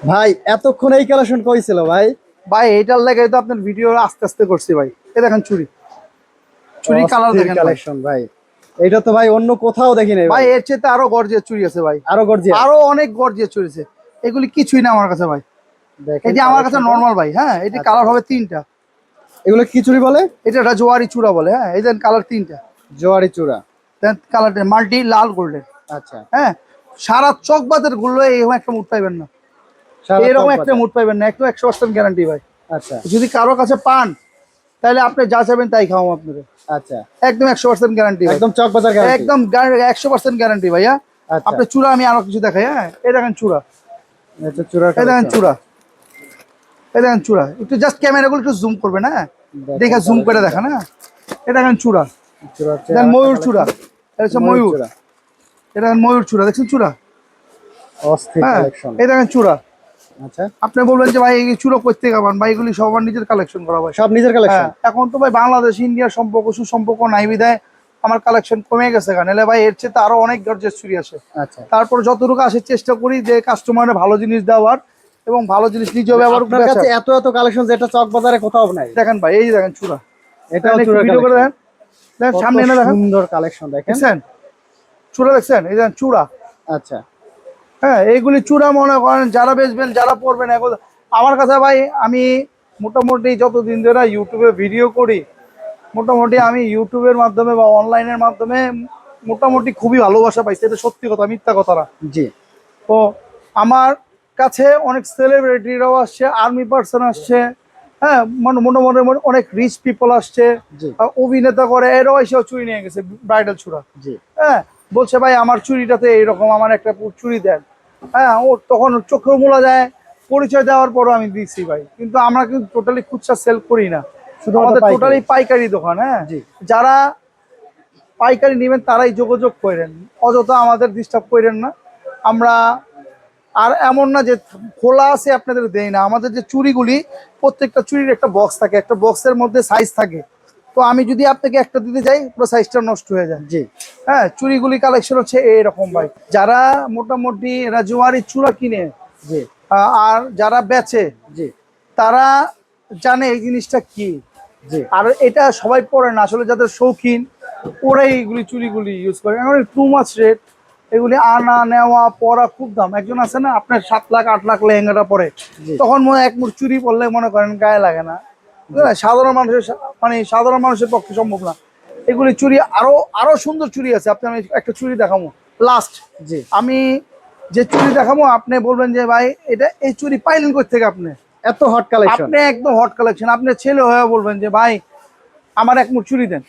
ভাই এতক্ষণ এই কালেকশন কইছিল ভাই? ভাই এটার লেগে তো আপনার ভিডিও আস্তে আস্তে করছি ভাই। এ দেখেন চুরি। চুরি কালার দেখেন কালেকশন ভাই। এটা তো ভাই অন্য কোথাও দেখি নাই ভাই এর চেয়ে আরও গর্জিয়াস চুরি আছে ভাই। আরও গর্জিয়া আরও অনেক গর্জিয়াস চুরি আছে। এগুলি কিছুই না আমার কাছে ভাই। দেখেন এটি আমার কাছে। নর্মাল ভাই হ্যাঁ এটি আচ্ছা। কালার হবে তিনটা। এগুলো কি চুরি বলে? এটা একটা জোয়ারি চূড়া বলে হ্যাঁ এই দেন কালার তিনটা। জোয়ারি চূড়া। দেন কালার মাল্টি লাল গোল্ডেন আচ্ছা। হ্যাঁ সারা চকবাতেরগুলো এরকম একটা মুড পাইবেন না। এরকম একটা। মুড পাইবেন না একটু একশো পার্সেন্ট গ্যারান্টি ভাই। আচ্ছা। যদি কারও কাছে পান তাহলে আপনি যা চাইবেন তাই খাওয়াম আপনাদের। আচ্ছা। একদম একশো পার্সেন্ট গ্যারান্টি একদম চক বাজার একদম একশো পার্সেন্ট গ্যারান্টি ভাইয়া। আচ্ছা। আপনি চূড়া আমি আরও কিছু দেখাই হ্যাঁ? এই দেখেন চূড়া। এটা এই দেখেন চূড়া। এই দেখেন চূড়া। একটু জাস্ট ক্যামেরাগুলো একটু জুম হ্যাঁ? দেখেন দেখে জুম করে দেখান হ্যাঁ? এই দেখেন চূড়া। ময়ূর চূড়া। এটা হচ্ছে ময়ূর এটা ময়ূর চূড়া। দেখছেন চূড়া? হ্যাঁ? এই দেখেন চূড়া। আচ্ছা। আপনি বলবেন যে ভাই এই চূড়া করতে গাবান ভাই এগুলি সব আমার নিজের কালেকশন করা ভাই। সব নিজের কালেকশন হ্যাঁ এখন তো ভাই বাংলাদেশ ইন্ডিয়ার সম্পর্ক সুসম্পর্ক নাই বিধায় আমার কালেকশন কমে গেছে এলে ভাই এর চেয়ে তো আরও অনেক গর্জেস চুরি আসে। আচ্ছা। তারপর যতটুকু আসে চেষ্টা করি যে কাস্টমারের ভালো জিনিস দেওয়ার এবং ভালো জিনিস নিজেও ব্যবহার আপনার কাছে এত এত কালেকশন যেটা চক বাজারে কোথাও নাই। দেখেন ভাই এই যে দেখেন চূড়া। এটা ভিডিও করে দেখেন। দেখেন সামনে এনে দেখেন। সুন্দর কালেকশন দেখেন। দেখছেন চূড়া দেখছেন? এই দেখেন চূড়া। আচ্ছা। হ্যাঁ এইগুলি চূড়া মনে করেন যারা বেচবেন যারা পড়বেন এখন আমার কাছে ভাই আমি মোটামুটি যতদিন ধরে ইউটিউবে ভিডিও করি মোটামুটি আমি ইউটিউবের মাধ্যমে বা অনলাইনের মাধ্যমে মোটামুটি খুবই ভালোবাসা পাইছি। এটা সত্যি কথা মিথ্যা কথা না। জি। তো আমার কাছে অনেক সেলিব্রিটিরাও আসছে আর্মি পার্সন আসছে হ্যাঁ মানে মোটামুটি অনেক রিচ পিপল আসছে অভিনেতা করে এরাও এসেও চুরি নিয়ে গেছে ব্রাইডাল চূড়া। জি। হ্যাঁ বলছে ভাই আমার চুরিটাতে এইরকম আমার একটা চুরি দেন। হ্যাঁ ও তখন চোখেও মোলা যায়। পরিচয় দেওয়ার পরও আমি দিচ্ছি ভাই। কিন্তু আমরা কিন্তু টোটালি খুচরা সেল করি না। শুধু আমাদের টোটালি পাইকারি দোকান হ্যাঁ। যারা পাইকারি নেবেন তারাই যোগাযোগ করেন। অযথা আমাদের ডিস্টার্ব করেন না। আমরা আর এমন না যে খোলা আছে আপনাদের দেয় না। আমাদের যে চুড়িগুলি প্রত্যেকটা চুরির একটা বক্স থাকে। একটা বক্সের মধ্যে সাইজ থাকে। তো আমি যদি আপনাকে একটা দিতে যাই পুরো সাইজটা নষ্ট হয়ে যায়। জি। হ্যাঁ চুরিগুলি কালেকশন হচ্ছে এইরকম ভাই। যারা মোটামুটি রাজুয়ারি চূড়া কিনে জি। আর যারা বেচে জি। তারা জানে এই জিনিসটা কি। জি। আর এটা সবাই পরে না আসলে যাদের শৌখিন ওরাই এইগুলি চুরিগুলি ইউজ করে। এখন টু মাছ রেট এগুলি আনা নেওয়া পরা খুব দাম। একজন আছে না আপনার সাত লাখ আট লাখ লেহেঙ্গাটা পরে। তখন মনে হয় এক মুঠ চুরি পরলে মনে করেন গায়ে লাগে না। সাধারণ মানুষের মানে সাধারণ মানুষের পক্ষে সম্ভব না। এগুলি চুরি আরও আরও সুন্দর চুরি আছে। আপনি আমি একটা চুরি দেখাবো। লাস্ট যে আমি যে চুরি দেখাবো আপনি বলবেন যে ভাই এটা এই চুরি পাইলেন কই থেকে আপনি? এত হট কালেকশন আপনি একদম হট কালেকশন আপনি ছেলে হয়ে বলবেন যে ভাই আমার এক মুঠ চুরি দেন।